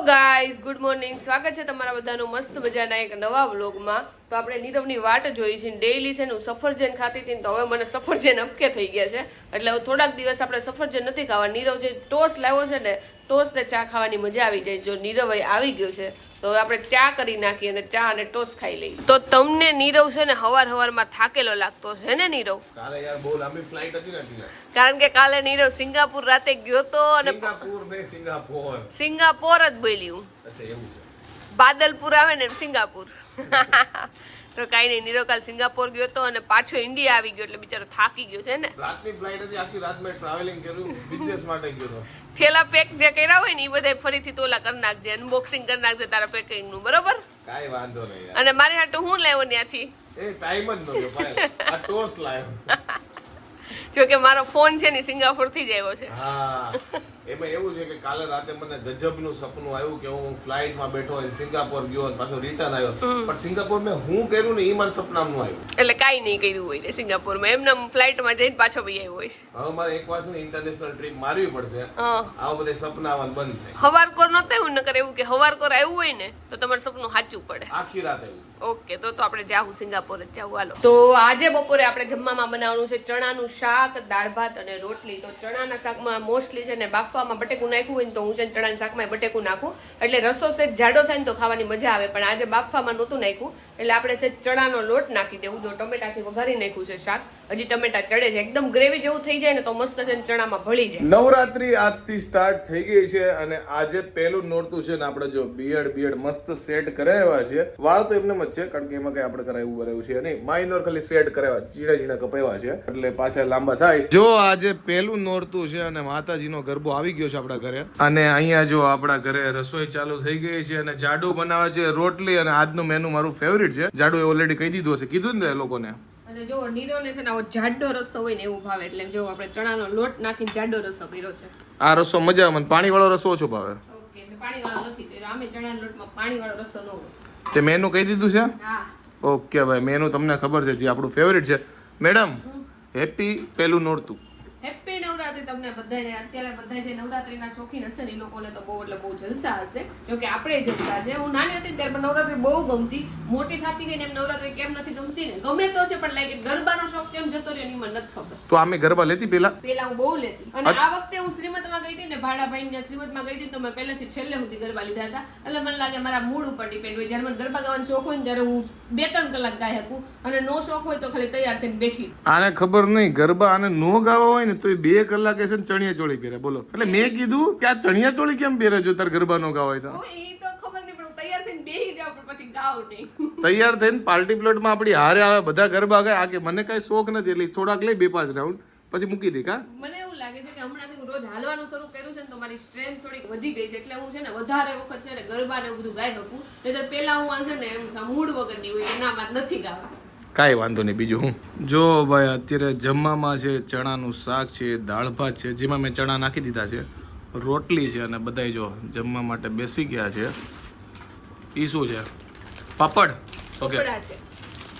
Guys good morning સ્વાગત છે તમારા બધાનું મસ્ત મજાના એક નવા વ્લોગમાં તો આપણે નીરવની વાટ જોઈ છે ડેઈલી છે ને, હું સફરજન ખાતી હતી તો હવે મને સફરજન અપકે થઈ ગયા છે. એટલે થોડાક દિવસ આપણે સફરજન નથી ખાવા. નીરવ જે ટોસ લાવ્યો છે ને ટોસ ને ચા ખાવાની મજા આવી જાય જો નીરવ આવી ગયો છે. તો આપણે ચા કરી નાખીએ અને ચા અને ટોસ ખાઈ લઈએ. તો તમને નીરવ છે ને હવાર હવારમાં થાકેલો લાગતો છે ને નીરવ? કાલે યાર બહુ લાંબી ફ્લાઇટ હતી ને કારણ કે કાલે નીરવ સિંગાપુર રાતે ગયો તો અને સિંગાપુર ને સિંગાપોર. સિંગાપોર જ બોલ્યું. અચ્છા એવું છે. બાદલપુર આવે ને એમ સિંગાપુર. તો કઈ નહીં નીરવ કાલ સિંગાપોર ગયો તો અને પાછો ઇન્ડિયા આવી ગયો એટલે બિચારો થાકી ગયો છે ને. રાતની ફ્લાઇટ હતી આખી રાત મેં ટ્રાવેલિંગ કર્યું બિઝનેસ માટે ગયો હતો. થેલા પેક જે કર્યા હોય ને એ બધા ફરીથી તોલા કરી નાખજે અનબોક્સિંગ કરી નાખજે તારા પેકિંગનું બરોબર? કાંઈ વાંધો નહીં અને મારી હાટુ હું લેવો ત્યાંથી એ ટાઈમ જ નતો ભાઈ. આ ટોસ લાવ્યો. જો કે મારો ફોન છે ને સિંગાપુરથી જ આવ્યો છે. હા. એમાં એવું છે કે કાલે રાતે મને ગજબનું સપનું આવ્યું કે હું ફ્લાઇટમાં બેઠો હોય સિંગાપોર ગયો પાછો રિટર્ન આવ્યો. પણ સિંગાપોર મેં હું કર્યું ને એ મારા સપનામાં આવ્યું. એટલે કાંઈ નહીં કર્યું હોય સિંગાપોરમાં. એમને ફ્લાઇટમાં જઈને પાછો ભાઈ આવ્યો હોય હવે મારે એક વાર ઇન્ટરનેશનલ ટ્રીપ મારવી પડશે. આવા બધા સપના આવવાનું બંધ થાય. હવારકોર નહોતું એવું નકર એવું કે હવારકોર આવ્યું હોય ને તો તમારું સપનું સાચું પડે. આખી રાત આવ્યું. ઓકે તો તો આપણે જાવું સિંગાપોર જ જાવું હાલો. તો આજે બપોરે આપણે જમવામાં બનાવવાનું છે ચણાનું શાક દાળ ભાત અને રોટલી. તો ચણાના શાકમાં મોસ્ટલી છે ને બાફવામાં બટેકું નાખ્યું હોય ને તો હું છે ચણાના શાકમાં બટેકું નાખું. એટલે રસો સેજ જાડો થાય ને તો ખાવાની મજા આવે, પણ આજે બાફવામાં નહોતું નાખ્યું. એટલે આપણે સેજ ચણાનો લોટ નાખી દેવું. જો ટમેટાથી વઘારી નાખ્યું છે શાક, હજી ટમેટા ચડે છે. એકદમ ગ્રેવી જેવું થઈ જાય ને તો મસ્ત છે ચણામાં ભળી જાય. નવરાત્રી આજથી સ્ટાર્ટ થઈ ગઈ છે અને આજે પહેલું નોરતું છે ને આપણે જો બિયડ બિયડ મસ્ત સેટ કરાવ્યા છે. વાળ તો એમને જ છે, કારણ કે એમાં કઈ આપણે કરાવ્યું કરાવ્યું છે નહીં. માઇનોર ખાલી સેટ કરાવ્યા ઝીણા ઝીણા કપાવ્યા છે. એટલે પાછા લાંબા થાય. જો આજે પહેલું નોરતું છે અને માતાજીનો ગરબો આવી ગયો છે આપણા ઘરે. અને અહીંયા જો આપણા ઘરે રસોઈ ચાલુ થઈ ગઈ છે અને જાડુ બનાવે છે રોટલી અને આજનું મેનુ મારું ફેવરિટ છે. જાડુ એ ઓલરેડી કહી દીધું હશે. કીધું ને લોકોને. અને જો નીરોને છે ને આવો જાડો રસો હોય ને એવું ભાવે એટલે જો આપણે ચણાનો લોટ નાખીને જાડો રસો કર્યો છે. આ રસ્સો મજા આવે. મને પાણીવાળો રસો ઓછો ભાવે. ઓકે પાણી વાળો નથી કર્યો. આમે ચણાના લોટમાં પાણી વાળો રસો ન હોય. તે મેનુ કહી દીધું છે? હા. ઓકે ભાઈ મેનુ તમને ખબર છે જે આપણું ફેવરિટ છે. મેડમ હેપી પેલું નોરતું. હેપી નવરાત્રી તમને બધાને અત્યારે બધા જે નવરાત્રીના શોખીન હશે ને એ લોકોને તો બહુ એટલે બહુ જલસા હશે. જો કે આપણે જલસા છે. હું નાની હતી ત્યારે નવરાત્રી બહુ ગમતી. મોટી થતી ગઈ ને એમ નવરાત્રી કેમ નથી ગમતી ને? ગમે તો છે પણ લાઈક ગરબાનો શોખ કેમ જતો રહ્યો એની મને નથી ખબર. તો અમે ગરબા લેતી પેલા? પેલા હું બહુ લેતી. અને આ વખતે હું શ્રીમતમાં ગઈ હતી ને ભાડાભાઈ ને શ્રીમતમાં ગઈ હતી તો મેં પહેલેથી છેલ્લે સુધી ગરબા લીધા હતા. એટલે મને લાગે મારા મૂડ ઉપર ડિપેન્ડ હોય. જ્યારે મને ગરબા ગાવાનો શોખ હોય ને ત્યારે હું બે ત્રણ કલાક ગાઈ શકું. અને નો શોખ હોય તો ખાલી તૈયાર થઈને બેઠી. આને ખબર નહીં. ગરબા આને નો ગાવા હોય ને તો એ બે કલાકે છે ને ચણિયા ચોળી પહેરે? બોલો. એટલે મેં કીધું કે આ ચણિયા ચોળી કેમ પહેરે જો તાર ગરબા નો ગાવ હોય તો. તૈયાર થઈને પાર્ટી પ્લોટમાં પ્લોટમાં આપણી હારે આવે બધા ગરબા ગાય. આ કે મને કઈ શોખ નથી એટલે થોડાક લઈ બે પાંચ રાઉન્ડ. પછી મૂકી દે કા? મને એવું લાગે છે કે હમણાંથી હું રોજ હાલવાનું શરૂ કર્યું છે ને તો મારી સ્ટ્રેન્થ થોડીક વધી ગઈ છે. એટલે હું છે ને વધારે વખત છે ને ગરબા ને એવું બધું ગાઈ શકું. નહીતર પહેલા હું છે ને એમ મૂડ વગરની હોય કે ના મારે નથી ગાવા. કાંઈ વાંધો નહીં બીજું હું? જો ભાઈ અત્યારે જમવામાં છે ચણાનું શાક છે દાળ ભાત છે જેમાં મેં ચણા નાખી દીધા છે રોટલી છે અને બધાય જો જમવા માટે બેસી ગયા છે. એ શું છે? પાપડ? ઓકે. કપડા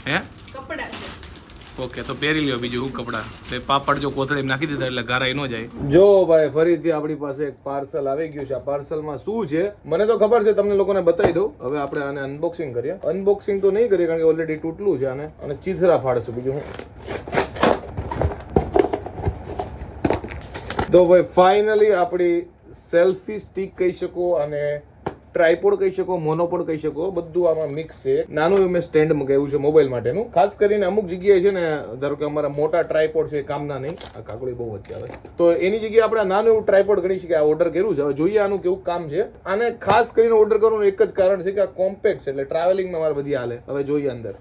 હે? કપડા છે. ઓકે, તો પહેરી લ્યો બીજું હું કપડાં? તે પાપડ જો કોથળી નાખી દીધા એટલે ગારાઈ ન જાય. જો ભાઈ, ફરીથી આપણી પાસે એક પાર્સલ આવી ગયું છે. આ પાર્સલમાં શું છે? મને તો ખબર છે, તમને લોકોને બતાવી દઉં. હવે આપણે આને અનબોક્સિંગ કરીએ. અનબોક્સિંગ તો નહીં કરીએ, કારણ કે ઓલરેડી તૂટલું છે આને. અને ચીથરા ફાડશું બીજું હું. તો ભાઈ ફાઇનલી આપણી સેલ્ફી સ્ટીક કહી શકો અને ટ્રાયપોડ કહી શકો, મોનોપોડ કહી શકો, બધું આમાં મિક્સ છે. નાનું એવું મેં સ્ટેન્ડ મગાવ્યું છે મોબાઈલ માટેનું. ખાસ કરીને અમુક જગ્યાએ છે ને, ધારો કે અમારા મોટા ટ્રાયપોડ છે, કામના નહીં. આ કાકડી બહુ વચ્ચે આવે. તો એની જગ્યાએ આપણે નાનું એવું ટ્રાયપોડ ગણી શકીએ, આ ઓર્ડર કર્યું છે. હવે જોઈએ આનું કેવું કામ છે. અને ખાસ કરીને ઓર્ડર કરવાનું એક જ કારણ છે કે આ કોમ્પેક્ટ છે, એટલે ટ્રાવેલિંગમાં મારે બધી હાલે. હવે જોઈએ અંદર.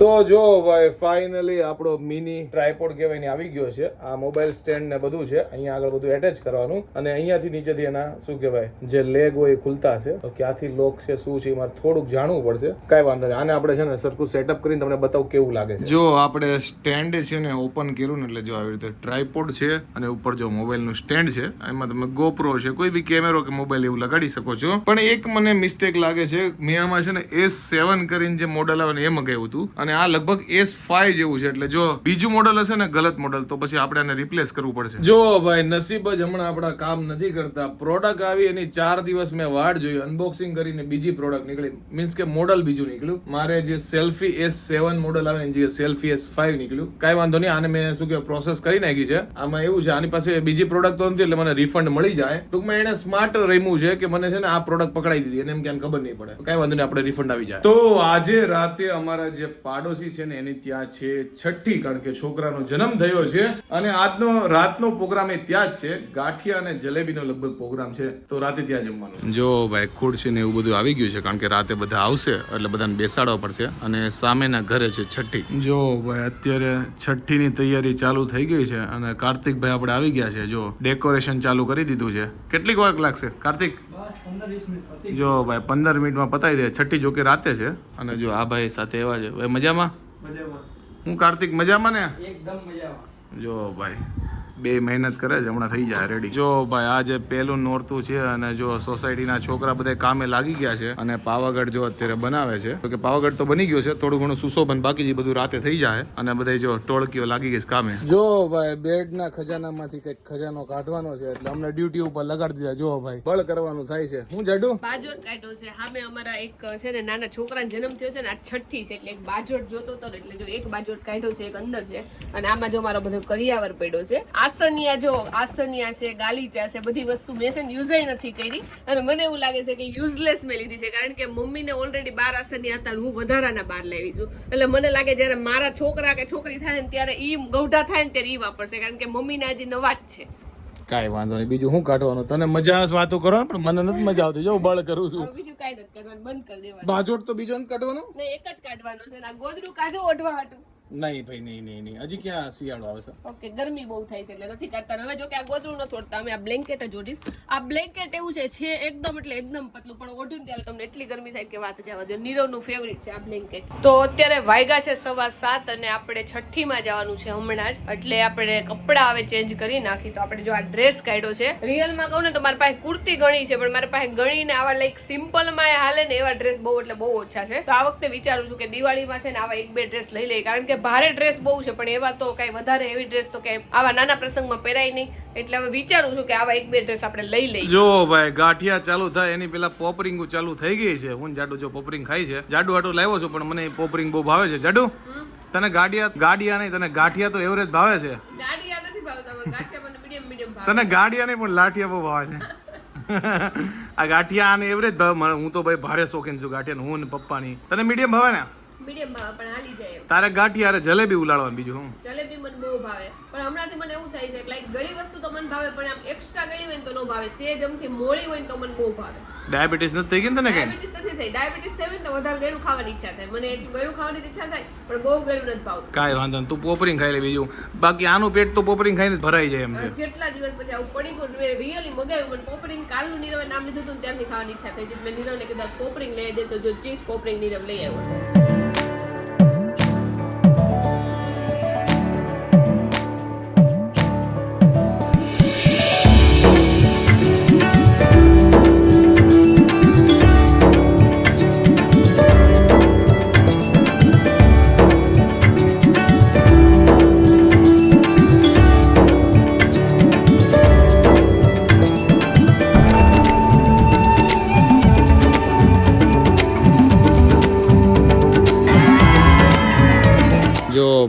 તો જો ભાઈ ફાઇનલી આપણો મિની ટ્રાયપોડ કહેવાય આવી ગયો છે. આ મોબાઈલ સ્ટેન્ડ ને બધું છે. અહીંયા આગળ બધું એટેચ કરવાનું. અને અહીંયાથી નીચેથી એના, શું કહેવાય, જે લેગ હોય એ ખુલતા છે તો ક્યાંથી લોક છે, શું છે મારે થોડુંક જાણવું પડશે. કાંઈ વાંધો નહીં. આને આપણે છે ને, સરખું સેટઅપ કરીને તમને બતાવું કેવું લાગે છે. જો આપણે સ્ટેન્ડ છે ને ઓપન કર્યું ને, એટલે જો આવી રીતે ટ્રાયપોડ છે અને ઉપર જો મોબાઈલનું સ્ટેન્ડ છે, એમાં તમે ગોપ્રો છે, કોઈ બી કેમેરો કે મોબાઈલ એવું લગાડી શકો છો. પણ એક મને મિસ્ટેક લાગે છે, મેં આમાં છે ને એસ સેવન કરીને જે મોડલ આવે એ મગાવ્યું હતું. અને આ લગભગ એસ ફાઈવ જેવું છે, એટલે જો બીજું મોડલ હશે ને ગલત મોડલ તો પછી આપણે આને રિપ્લેસ કરવું પડશે. જો ભાઈ, નસીબ જ હમણાં આપણા કામ નથી કરતા. પ્રોડક્ટ આવી એની ચાર દિવસ મેં વાટ જોઈ અનબોક્સિંગ કરીને બીજી પ્રોડક્ટ નીકળી. મીન્સ કે મોડલ બીજું નીકળ્યું. મારે જે સેલ્ફી એસ સેવન મોડલ આવે જગ્યાએ સેલ્ફી એસ ફાઈવ નીકળ્યું. કાંઈ વાંધો નહીં, આને મેં શું કે પ્રોસેસ કરી નાખી છે. આમાં એવું છે, આની પાસે બીજી પ્રોડક્ટ તો નથી, એટલે મને રિફંડ મળી જાય. ટૂંકમાં એને સ્માર્ટ રમ્યું છે કે મને છે ને આ પ્રોડક્ટ પકડાઈ દીધી, એને એમ કે ખબર નહીં પડે. કાંઈ વાંધો નહીં, આપણે રિફંડ આવી જાય. તો આજે રાતે અમારા જે પાડોશી છે ને એની ત્યાં છે છઠ્ઠી કારણ કે છોકરાનો જન્મ થયો છે. અને આજનો રાતનો પ્રોગ્રામ એ ત્યાં જ છે. ગાંઠિયા અને જલેબીનો લગભગ પ્રોગ્રામ છે. તો રાતે ત્યાં જમવાનું. જો ભાઈ ખુરશી ને એવું બધું આવી ગયું છે કારણ કે રાતે બધા આવશે એટલે બધાને બેસાડવા પડશે. અને સામેના ઘરે છે છઠ્ઠી. જો ભાઈ અત્યારે છઠ્ઠીની તૈયારી ચાલુ થઈ ગઈ છે અને કાર્તિકભાઈ આપણે આવી ગયા છે. જો ડેકોરેશન ચાલુ કરી દીધું છે. કેટલીક વાર લાગશે? કાર્તિક? જો ભાઈ પંદર મિનિટમાં પતાવી દે. છઠ્ઠી જોકે રાતે છે. અને જો આ ભાઈ સાથે એવા છે. ભાઈ મજામાં. હું કાર્તિક મજામાં ને? એકદમ મજામાં. જો ભાઈ બે મહેનત કરે છે હમણાં થઈ જાય રેડી જો ભાઈ આ જે પહેલું નોરતું છે અને જો સોસાયટીના છોકરા બધા કામે લાગી ગયા છે અને પાવાગઢ જો અત્યારે બનાવે છે તો કે પાવાગઢ તો બની ગયો છે થોડું ઘણું સુશોભન બાકી છે બધું રાતે થઈ જાય અને બધા જો ટોળકીઓ લાગી ગઈ કામે. જો ભાઈ બેડના ખજાનામાંથી કંઈક ખજાનો કાઢવાનો છે એટલે અમને ડ્યુટી ઉપર લગાડી દીધા. જો ભાઈ બળ કરવાનું થાય છે. હું જાડું? બાજોટ કાઢ્યો છે. સામે અમારા એક છે ને નાના છોકરાનો જન્મ થયો છે ને આ છઠ્ઠી છે એટલે એક બાજોટ જોતો હતો એટલે જો એક બાજોટ કાઢ્યો છે એક અંદર છે અને આમાં જો મારો બધો કરિયાવર પડ્યો છે આસનિયા જો આસનિયા છે ગાલીચા છે બધી વસ્તુ મેં છે ને યુઝ નથી કરી. અને મને એવું લાગે છે કે યુઝલેસ મેં લીધી છે. કારણ કે મમ્મીને ઓલરેડી બાર આસનિયા હતા હું વધારાના બાર લાવી છું. એટલે મને લાગે જ્યારે મારા છોકરા કે છોકરી થાય ને ત્યારે ઈ ગૌઢા થાય ને ત્યારે ઈ વાપરશે. કારણ કે મમ્મીને હજી નવા જ છે. કાંઈ વાંધો નહીં. બીજું શું કાઢવાનું? તને મજા વાતો કરો પણ મને નથી મજા આવતી. જો બળ કરું છું. બીજું કાંઈ નથી કરવાનું. બંધ કરી દેવાનું. બાજોટ તો બીજો કાઢવાનો? ને એક જ કાઢવાનો છે. ને આ ગોદડું કાઢું ઓઢવા હાટું. નહીં ભાઈ, નહીં નહીં નહીં. હજી ક્યાં શિયાળો આવે છે? ઓકે ગરમી બહુ થાય છે એટલે નથી કાઢતા. હવે જો કે આ ગોદડું નથી ઓઢતા, અમે આ બ્લેન્કેટ જ ઓઢીશ. આ બ્લેન્કેટ એવું છે છે એકદમ એટલે એકદમ પતલું, પણ ઓઢું ત્યારે તમને એટલી ગરમી થાય કે વાત જવા દો. નીરવનું ફેવરિટ છે આ બ્લેન્કેટ તો અત્યારે વાયગા છે સવા સાત અને આપણે છઠ્ઠીમાં જવાનું છે હમણાં જ. એટલે આપણે કપડાં હવે ચેન્જ કરી નાખી. તો આપણે જો આ ડ્રેસ કાઢ્યો છે. રિયલમાં કહું ને તો મારી પાસે કુર્તી ઘણી છે, પણ મારી પાસે ગણીને આવા લાઈક સિમ્પલમાં હાલે ને એવા ડ્રેસ બહુ, એટલે બહુ ઓછા છે. તો આ વખતે વિચારું છું કે દિવાળીમાં છે ને આવા એક બે ડ્રેસ લઈ લઈએ. કારણ કે ભારે ડ્રેસ બહુ છે પણ એવા તો કઈ વધારે એવી ડ્રેસ તો કે આવા નાના પ્રસંગમાં પહેરાય નહીં. એટલે હવે વિચારું છું કે આવા એક બે ડ્રેસ આપણે લઈ લઈએ. જો ભાઈ ગાંઠિયા ચાલુ થાય એની પેલા પોપરિંગ ચાલુ થઈ ગઈ છે. હું જાડુ જો પોપરિંગ ખાઈ છે. જાડુ આટો લાવ્યો છું પણ મને પોપરિંગ બહુ ભાવે છે. જાડુ તને ગાડિયા ગાડિયા નહીં તને ગાંઠિયા તો એવરેજ ભાવે છે. ગાડી આ નથી ભાવતા મને ગાંઠિયા મને મીડિયમ મીડિયમ ભાવે. તને ગાડિયા નહીં પણ લાઠિયા બહુ ભાવે છે. આ ગાંઠિયા અને એવરેજ ભાવે. મને હું તો ભાઈ ભારે શોખીન છું ગાંઠિયા હું ને પપ્પાની. તને મીડિયમ ભાવે ને? મીડિયમ ભાવે પણ હાલી જાય તારે ગાંઠિયા અરે જલેબી ઉલાડવાનું બીજું હું જલેબી મને બહુ ભાવે. પણ હમણાંથી મને એવું થાય છે કે લાઈક ગળી વસ્તુ તો મને ભાવે પણ આમ એક્સ્ટ્રા ગળી હોય ને તો ન ભાવે. સેજ અમથી મોળી હોય ને તો મને બહુ ભાવે. ડાયાબિટીસ નથી થઈ ગઈ ને તને કઈ? ડાયાબિટીસ નથી થઈ. ડાયાબિટીસ થઈ હોય ને તો વધારે ગળું ખાવાની ઈચ્છા થાય. મને એટલું ગળું ખાવાની ઈચ્છા થાય પણ બહુ ગળું નથી ભાવતું. કાંઈ વાંધો નહીં તું પોપરી ખાઈ લે બીજું. બાકી આનું પેટ તો પોપરિંગ ખાઈને ભરાઈ જાય એમ છે. કેટલા દિવસ પછી આવું પડી ગયું મેં રિયલી મગાવ્યું મને પોપરી કાલનું નીરવે નામ લીધું હતું ત્યાંથી ત્યારથી ખાવાની ઈચ્છા થઈ હતી મેં નીરવને કીધું પોપરિંગ લઈ દે તો જો ચીઝ પોપરિંગ નીરવ લઈ આવ્યો.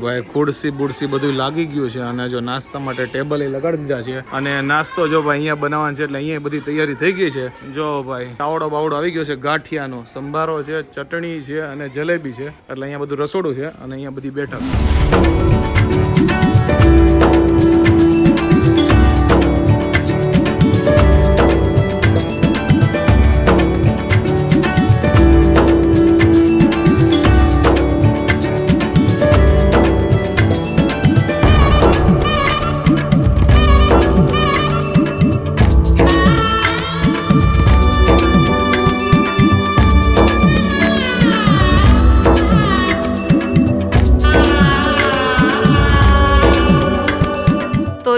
ભાઈ, ખુરશી બુરશી બધું લાગી ગયું છે અને જો નાસ્તા માટે ટેબલ એ લગાડી દીધા છે. અને નાસ્તો જો ભાઈ અહીંયા બનાવવાનો છે એટલે અહીંયા બધી તૈયારી થઈ ગઈ છે. જો ભાઈ, તાવડો બાવડો આવી ગયો છે ગાંઠિયાનો. સંભારો છે, ચટણી છે અને જલેબી છે. એટલે અહીંયા બધું રસોડું છે અને અહીંયા બધી બેઠક.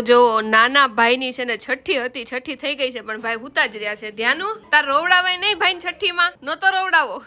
જો નાના ભાઈની છે ને છઠ્ઠી હતી, છઠ્ઠી થઈ ગઈ છે, પણ ભાઈ હુતા જ રહ્યા છે. ધ્યાનું, તાર રોવડાવાય નહીં ભાઈ છઠ્ઠીમાં? નતો રોવડાવો.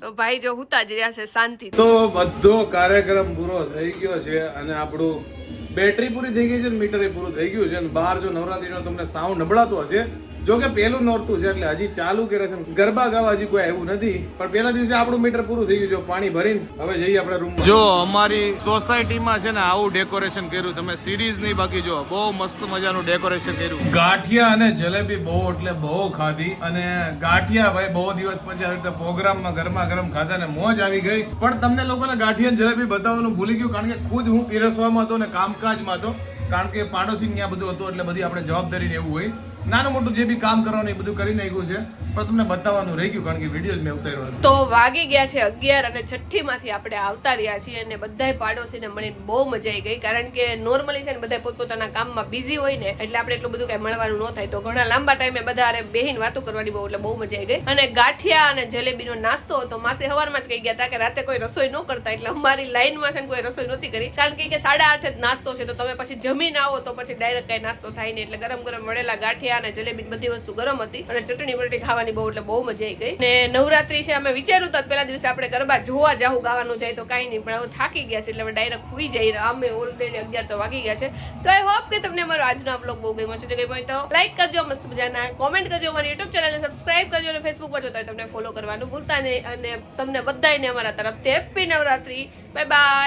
તો ભાઈ જો હુતા જ રહ્યા છે શાંતિ તો બધો કાર્યક્રમ પૂરો થઈ ગયો છે અને આપણું બેટરી પૂરી થઈ ગઈ છે મીટર એ પૂરું થઈ ગયું છે અને બહાર જો નવરાત્રીનો તમને સાઉન્ડ નબળાતો હશે જો કે પહેલું નોરતું છે એટલે હજી ચાલુ કરે છે ગરબા ગાવા હજી કોઈ આવ્યું નથી પણ પેલા દિવસે આપણું મીટર પૂરું થઈ ગયું છે પાણી ભરીને હવે જઈએ આપણે રૂમ જો અમારી સોસાયટીમાં છે ને આવું ડેકોરેશન કર્યું તમે સિરીઝ નહીં બાકી જો બહુ મસ્ત મજાનું ડેકોરેશન કર્યું. ગાંઠિયા અને જલેબી બહુ એટલે બહુ ખાધી અને ગાંઠિયા ભાઈ બહુ દિવસ પછી આવી રીતે પ્રોગ્રામમાં ગરમા ગરમ ખાધા ને મોજ આવી ગઈ. પણ તમને લોકોને ગાંઠિયા જલેબી બતાવવાનું ભૂલી ગયું કારણ કે ખુદ હું પીરસવામાં હતો ને કામકાજમાં હતો કારણ કે પાડોશી ત્યાં બધું હતું એટલે બધી આપણે જવાબદારી એવું હોય. નાનું મોટું જે બી કામ કરવાનું એ બધું કરી નાખ્યું છે. પણ તમને બતાવવાનું રહી ગયું કારણ કે વીડિયો મેં ઉતાર્યો તો વાગી ગયા છે અગિયાર અને છઠ્ઠી માંથી આપણે આવતા રહ્યા છીએ અને બધાય પાડોશીને મળીને બહુ મજા આવી ગઈ કારણ કે નોર્મલી છે ને બધા પોતપોતાના કામમાં બિઝી હોય ને એટલે આપણે એટલું બધું કઈ મળવાનું ન થાય. તો ઘણા લાંબા ટાઈમે બધા અરે બેહીન વાતો કરવાની બહુ એટલે બહુ મજા આવી ગઈ. અને ગાંઠિયા અને જલેબીનો નાસ્તો હતો. માસે સવારમાં જ કહી ગયા હતા કે રાતે કોઈ રસોઈ ન કરતા એટલે અમારી લાઈનમાં છે ને કોઈ રસોઈ નહોતી કરી. કારણ કે સાડા આઠે જ નાસ્તો છે. તો તમે પછી જમીન આવો તો પછી ડાયરેક્ટ કઈ નાસ્તો થાય નહીં. એટલે ગરમ ગરમ મળેલા ગાંઠિયા અને જલેબી બધી વસ્તુ ગરમ હતી. અને ચટણી બટણી ખાવાની બહુ એટલે બહુ મજા આવી ગઈ. ને નવરાત્રી છે, અમે વિચાર્યું તો પેલા દિવસે આપણે ગરબા જોવા જાવું ગાવાનું જાય તો કાંઈ નહીં, પણ હવે થાકી ગયા છે એટલે હવે ડાયરેક્ટ હુઈ જઈ અમે ઓલરેડી અગિયાર તો વાગી ગયા છે. તો આઈ હોપ કે તમને અમારો આજનો બ્લોગ બહુ ગમ્યો છે. જો હોય તો લાઈક કરજો, મસ્ત મજાના. કોમેન્ટ કરજો, અમારી યુટ્યુબ ચેનલને સબસ્ક્રાઇબ કરજો અને ફેસબુક પર જોતા તમને ફોલો કરવાનું ભૂલતા નહીં. અને તમને બધાને અમારા તરફથી હેપી નવરાત્રી. Bye bye